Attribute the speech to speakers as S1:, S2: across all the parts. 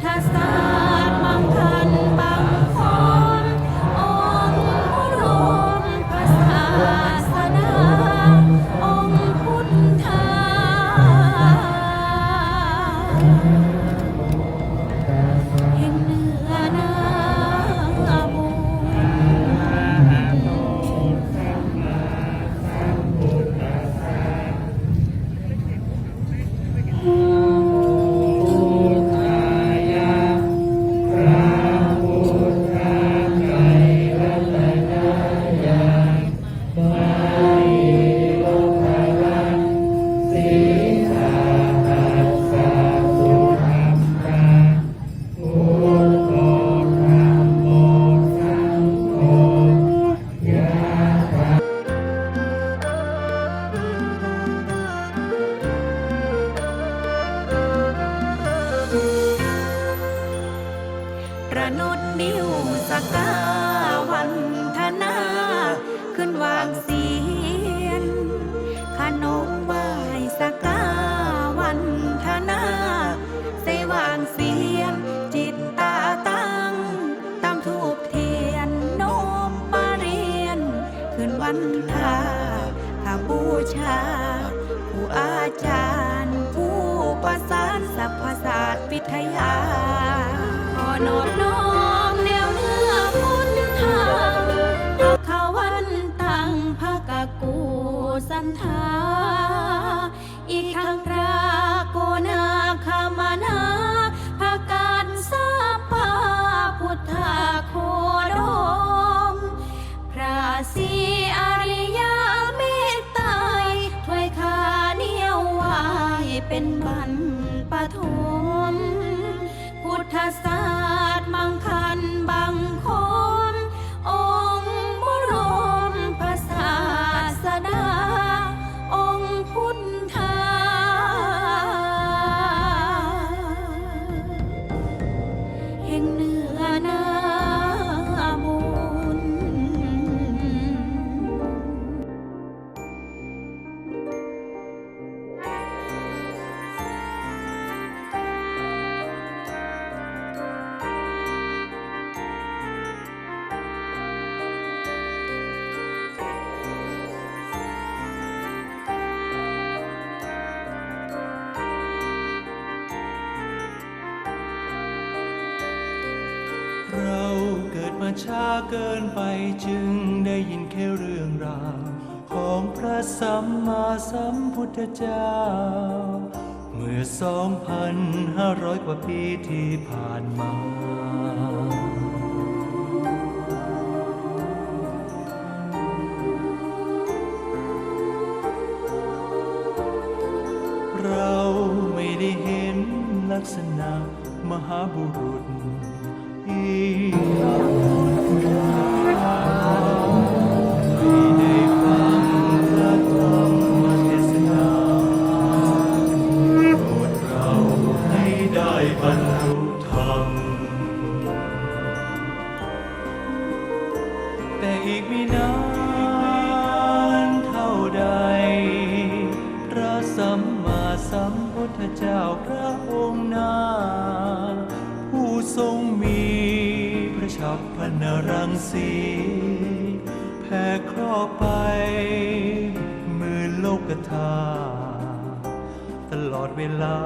S1: podcast เกินไปจึงได้
S2: ยินแค่เรื่องราว ของพระสัมมาสัมพุทธเจ้า เมื่อ2,500กว่าปีที่ผ่านมาเราไม่ได้เห็นลักษณะมหาบุรุษ ไม่นานเท่าใด พระสัมมาสัมพุทธเจ้าพระองนาผู้ทรงมีพระชพรังสีแผ่ครอไปหมื่นโลกธาตลอดเวลา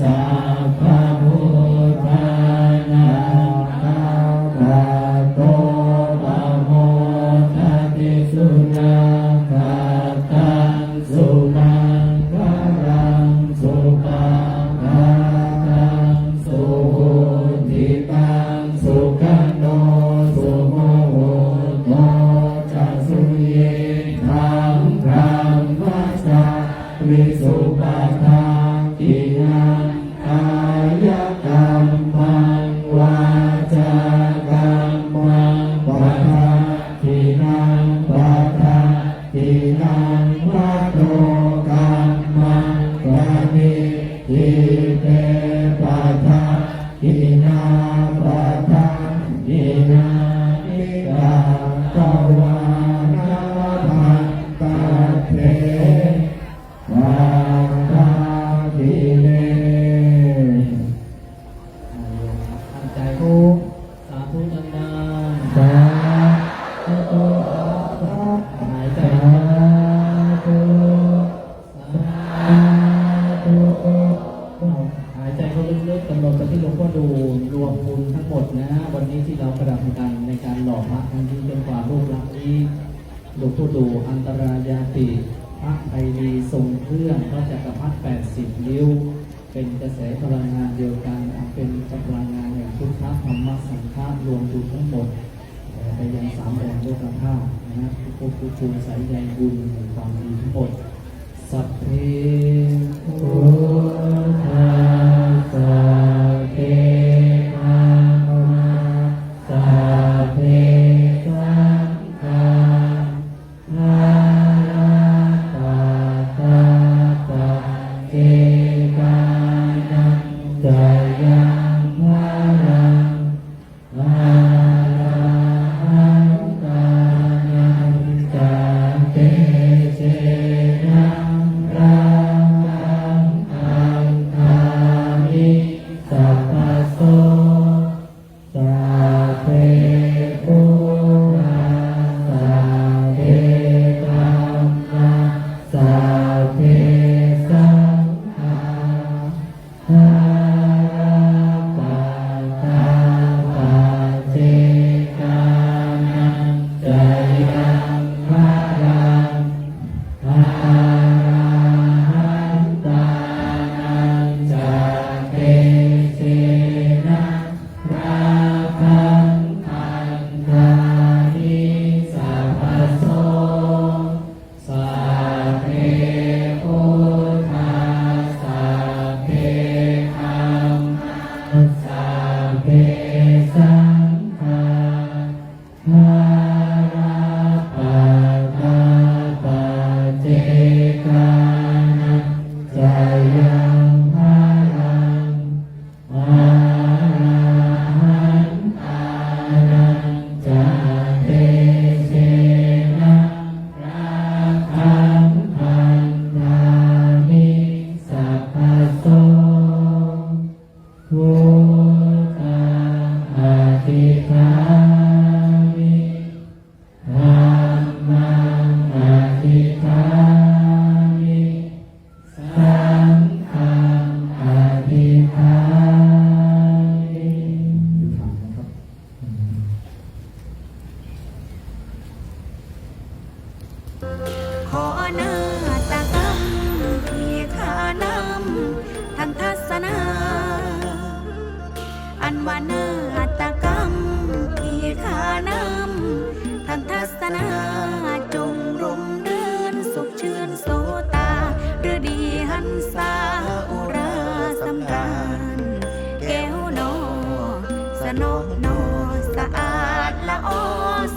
S3: สัพ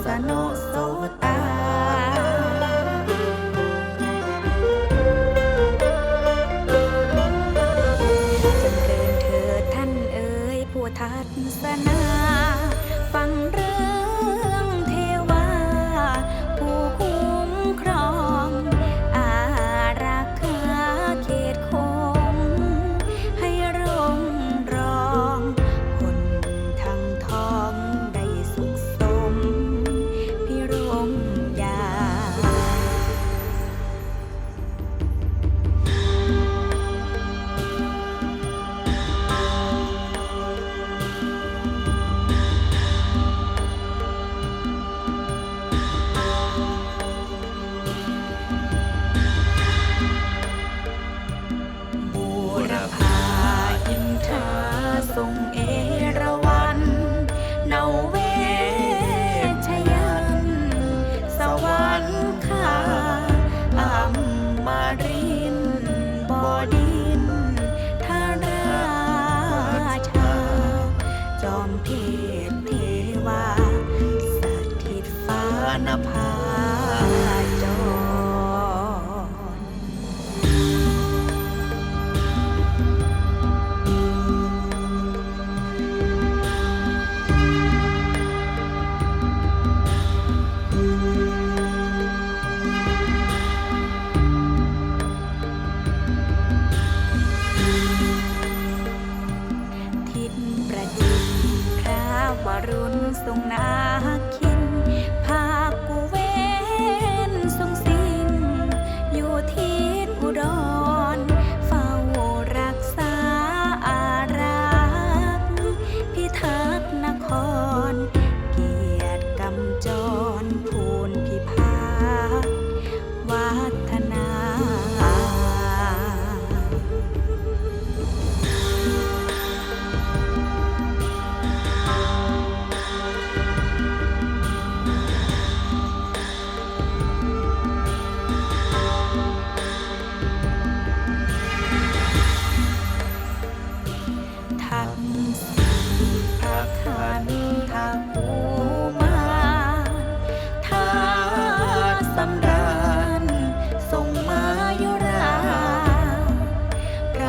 S3: สโนโส
S4: ตา จงเกินเธอท่านเอ๋ย
S1: ผู้ทัศนา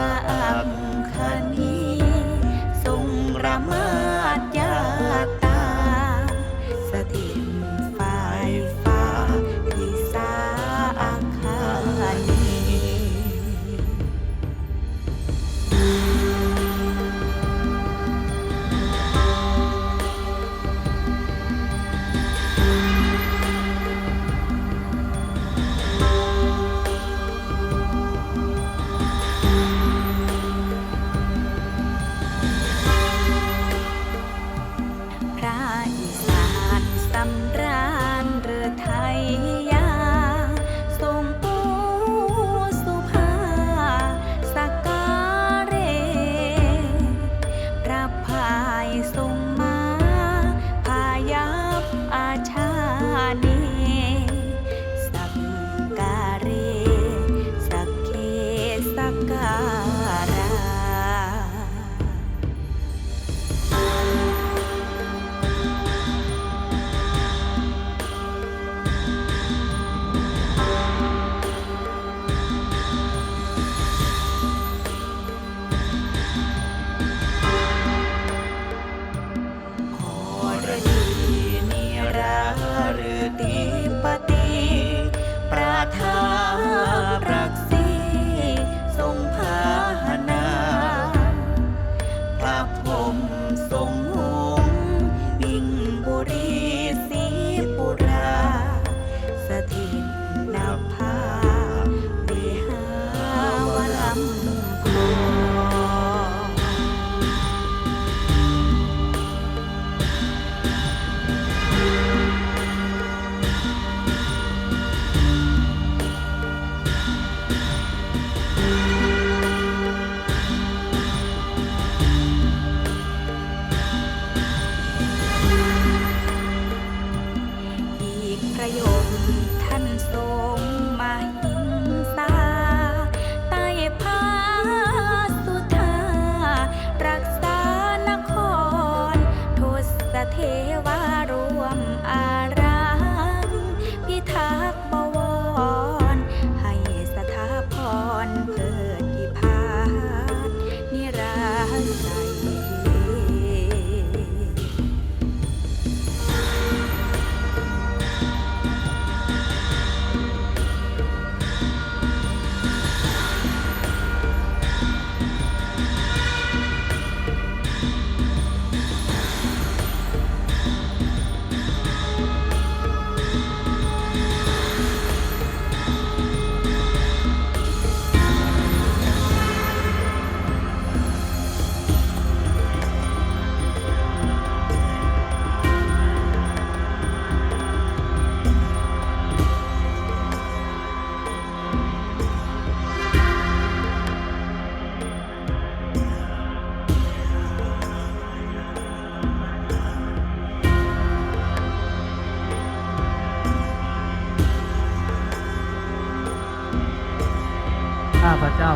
S3: I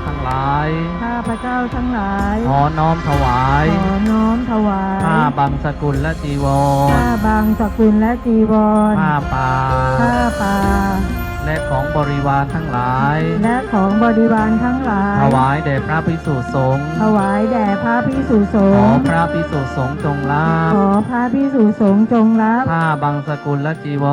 S3: ทั้งหลาย
S5: ข้าพเจ้าทั้งหลาย
S3: ขอน้อมถวาย
S5: ขอน้อมถวาย
S3: ผ้าบางสกุลและจีวร
S5: ผ้าบางสกุลและจีวร
S3: ผ้าป่า
S5: ผ้าป่า
S3: และของบริวารทั้งหลาย
S5: และของบริวารทั้งหลาย
S3: ถวายแด่พระภิกษุสงฆ์
S5: ถวายแด่พระพิสุส
S3: ของ
S5: ฆ์
S3: พระภิกษุสงฆ์จงรับ
S5: ขอพระพิสุสงฆ์จงรับ
S3: ผ้าบางสกุลและจีว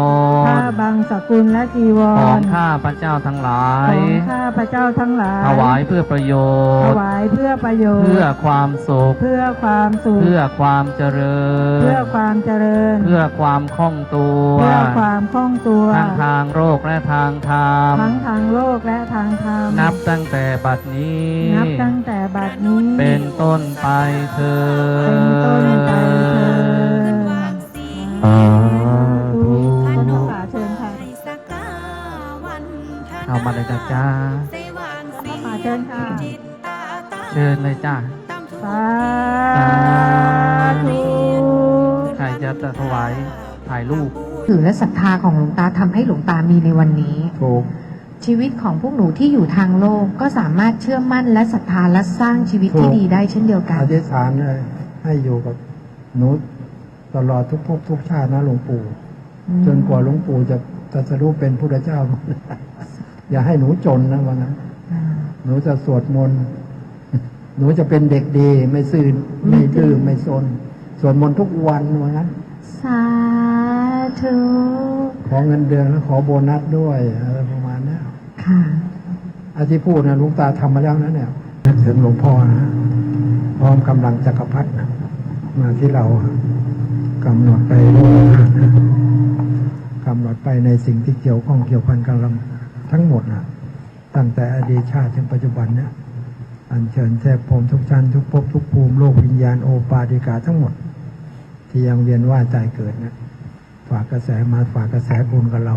S5: ผ้ารบางสกุลและจีว
S3: ของ
S5: ร
S3: ข้าพระเจ้าทั้งหลา
S5: ขอยงข้าพระเจ้าทั้งหลาย
S3: ถวายเพื่อประโย
S5: ถ
S3: ชน์
S5: วายเพื่อประโยชน์
S3: เพื่อความสุข
S5: เพื่อความสุข
S3: เพื่อความเจริญ
S5: เพื่อความเจริญ
S3: เพื่อความคล่องตัว
S5: เพื่อความคล่องตัว
S3: ทั้งทางโลกและทางธรรม
S5: ทั้งทางโลกและทางธรรม
S3: นับตั้งแต่บัดนี้
S5: นับตั้งแต่บัดนี้
S3: เป็นต้นไปเธอ
S5: เป็นต้นไปเถิด
S1: วางเสียง
S3: สา
S5: ธุ
S3: ธุ
S5: ท่านผู้ป่าเชิญค่ะ
S1: ให้สกาวันธนา
S3: เอามาเลยจ้ะจ้า
S1: เสวางสี
S5: ป่าเชิญค่ะ
S1: จิตตาตา
S3: เชิญเลยจ้า
S1: ตาม
S5: สาธุ
S3: ใครจะถวายถ่ายรูป
S6: ถือและศรัทธาของหลวงตาทำให้หลวงตามีในวันนี้
S7: ถูก
S6: ชีวิตของพวกหนูที่อยู่ทางโลกก็สามารถเชื่อมั่นและศรัทธาและสร้างชีวิตที่
S7: ถูก
S6: ดีได้เช่นเดียวกัน
S8: อธิษฐานเลยให้อยู่กับหนูตลอดทุกภพทุกชาตินะหลวงปู่ จนกว่าหลวงปู่จะตรัสรู้เป็นพุทธเจ้า อย่าให้หนูจนนะว่างั้นหนูจะสวดมนต์หนูจะเป็นเด็กดีไม่ซื่อไม่ดื้อไม่ซนสวดมนต์ทุกวันว่างั้น
S6: สา ธุ
S8: ขอเงินเดือนแล้วขอโบนัสด้วยอะไรประมาณเนี้ย
S6: ค่ะ
S8: อาที่พูดนะหลุงตาทำมาแล้วนะเนี่ยนึกถึงหลวงพ่อนะพร้อมกำลังจักรพรรดินะมาที่เรากำหนดไปล่วงหน้านะกำหนดไปในสิ่งที่เกี่ยวข้องเกี่ยวพันกับเราทั้งหมดนะตั้งแต่อดีตชาติจนปัจจุบันเนี่ยอัญเชิญเทพพรหมทุกชั้นทุกภพทุกภูมิโลกวิญญาณโอปาติกาทั้งหมด ที่ยังเวียนว่ายใจเกิดนะ ฝากกระแสมาฝากกระแสบุญกับเรา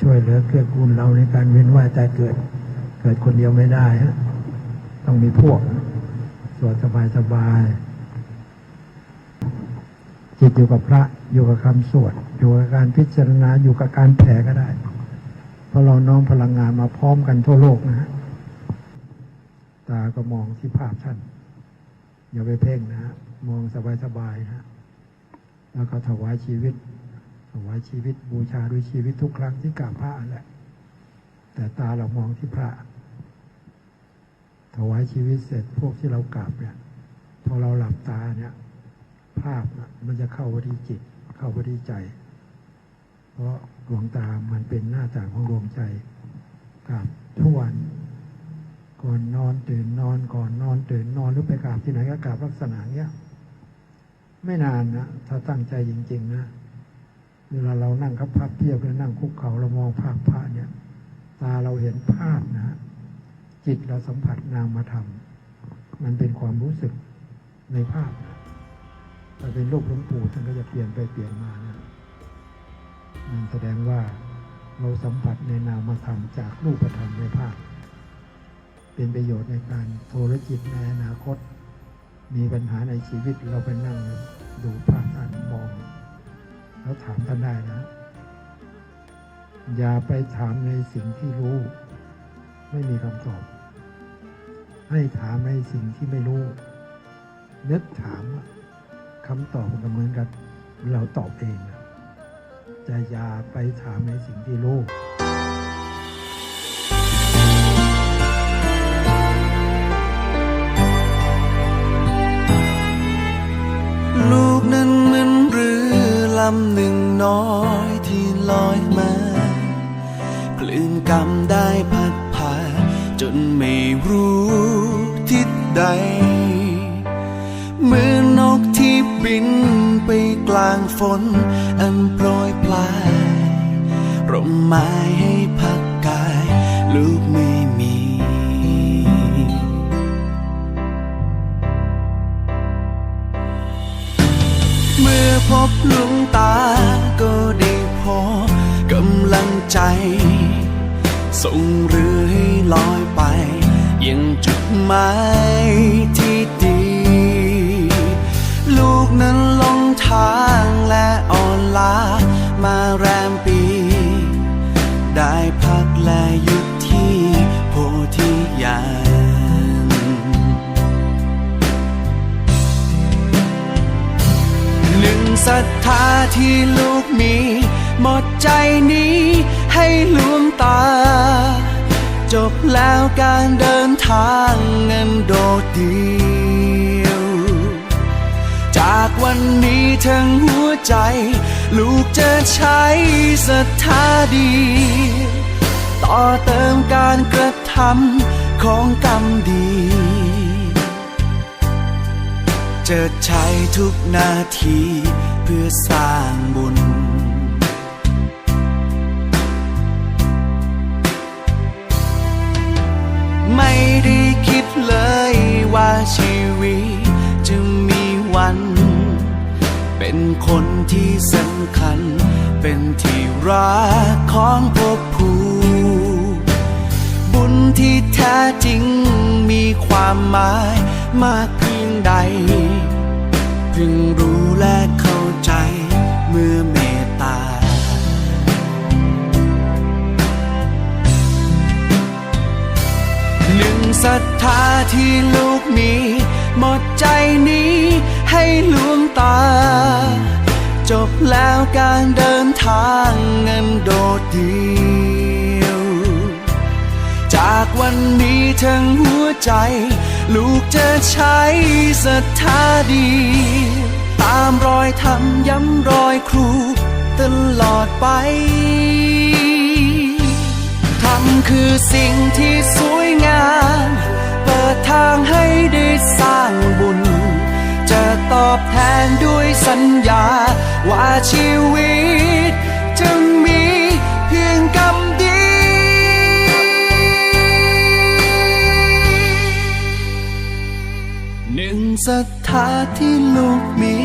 S8: ช่วยเหลือเกื้อกูลเราในการเวียนว่ายใจเกิด เกิดคนเดียวไม่ได้ฮะต้องมีพวกสวดสบายสบาย จิตอยู่กับพระอยู่กับคำสวด อยู่กับการพิจารณาอยู่กับการแผ่ก็ได้ เพราะเราน้อมพลังงานมาพร้อมกันทั่วโลกนะฮะตาก็มองที่ภาพท่าน อย่าไปเพ่งนะฮะมองสบายสบายๆนะฮะแล้วก็ถวายชีวิต ถวายชีวิตบูชาด้วยชีวิตทุกครั้งที่กราบพระแหละแต่ตาเรามองที่พระ ถวายชีวิตเสร็จพวกที่เรากราบเนี่ยพอเราหลับตาเนี่ย ภาพมันจะเข้าไปที่จิต เข้าไปที่ใจ เพราะดวงตามันเป็นหน้าต่างของดวงใจกราบทุกวันก่อนนอนตื่นนอนก่อนนอนตื่นนอนหรือไปกราบที่ไหนก็กราบลักษณะเนี้ยไม่นานนะถ้าตั้งใจจริง ๆ นะ เวลาเรานั่งคับพับเพียบหรือนั่งคุกเขาเรามองภาพพระเนี่ย ตาเราเห็นภาพนะจิตเราสัมผัสนามธรรมมันเป็นความรู้สึกในภาพนะแต่เป็นรูปหลวงปู่ท่านก็จะเปลี่ยนไปเปลี่ยนมานะมันแสดงว่าเราสัมผัสในนามธรรมจากรูปธรรมในภาพ เป็นประโยชน์ในการโทรจิตในอนาคต มีปัญหาในชีวิตเราไปนั่งดูภาพท่านมอง แล้วถามท่านได้นะ อย่าไปถามในสิ่งที่รู้ ไม่มีคำตอบ ให้ถามในสิ่งที่ไม่รู้ นึกถามคำตอบมันก็เหมือนกับเราตอบเองนะจะอย่าไปถามในสิ่งที่รู้ำ
S7: หนึ่งน้อยที่ลอยมาคลื่นกำได้พัดพาจนไม่รู้ทิศใดเหมือนนกที่บินไปกลางฝน อันโปรยปลายร่มไม้ให้พักกายลูก พบหลวงตาก็ได้พบกำลังใจ ส่งเรือให้ลอยไป ยังจุดหมายที่ดี ลูกนั้นลงทางและอ่อนล้ามาแรมปี ได้พักและหยุดที่โพธิ ญาที่ลูกมี หมดใจนี้ให้หลวงตา จบแล้วการเดินทางเงินโดดเดียว จากวันนี้ทั้งหัวใจ ลูกจะใช้ศรัทธาดี ต่อเติมการกระทำของกรรมดี จะใช้ทุกนาทีเพื่อสร้างบุญ ไม่ได้คิดเลยว่าชีวิตจะมีวัน เป็นคนที่สำคัญ เป็นที่รักของพวกผู้บุญที่แท้จริงมีความหมายมากเพียงใด เพิ่งรู้และเข้าใจเมื่อเมตตา หนึ่งศรัทธาที่ลูกมีหมดใจนี้ให้ลวงตา จบแล้วการเดินทางเงินโดดเดียว จากวันนี้ทั้งหัวใจ ลูกจะใช้ศรัทธาดี ตามรอยทำย้ำรอยครู ตลอดไปทำคือสิ่งที่สวยงาม เปิดทางให้ได้สร้างบุญ จะตอบแทนด้วยสัญญาว่าชีวิตจะ ศรัทธาที่ลูกมี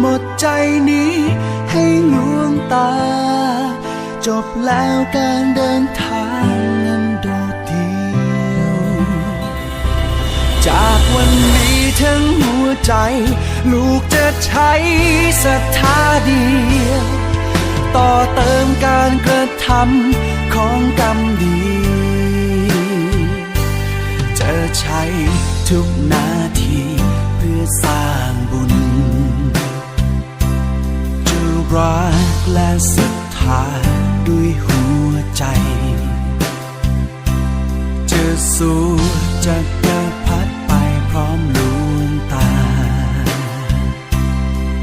S7: หมดใจนี้ให้หลวงตา จบแล้วการเดินทางนั้นโดดเดียว จากวันนี้ทั้งหัวใจ ลูกจะใช้ศรัทธาเดียว ต่อเติมการกระทำของกรรมดีจะใช้ทุกนาที สร้างบุญจะรักและศรัทธาด้วยหัวใจ จะสู้จากกรร